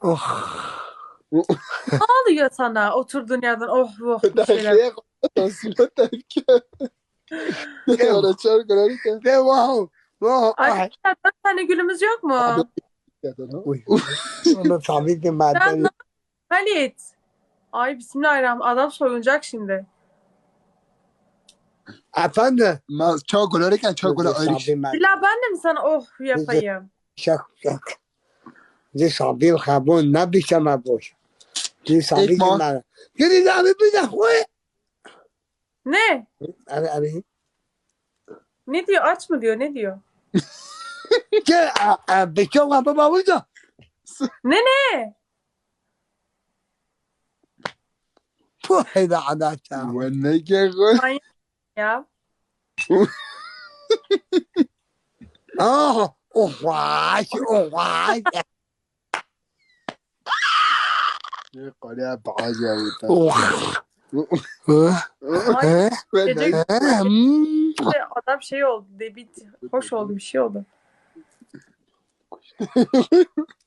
Oh. Ne oluyor sana oturduğun yerden oh oh bir şeyler. Wow. Ay. Arkadaşlar dört tane gülümüz yok mu? Onu tabii ki Sen madden. ne Halit. Ay bismillahirrahmanirrahim. Adam soyunacak şimdi. Efendim. Colore che c'ho quello Tabii madden. Dila ben de mi sana oh yapayım? Şak şak. de saber o rabão na bicha na bocha. De saber de nada. Ele já me pediu rua. Ne? Abi abi. Ne diyor? Aç mı diyor? Ne diyor? Gel, bekle var baba burada. Ne ne? Bu heda adata. Bu ne gel? Ya. Oh, oh, vay, oh, vay. Qual è la base avuta Oh. Ay, guarda Gece- adam şey oldu. Debit. Hoş oldu bir şey oldu.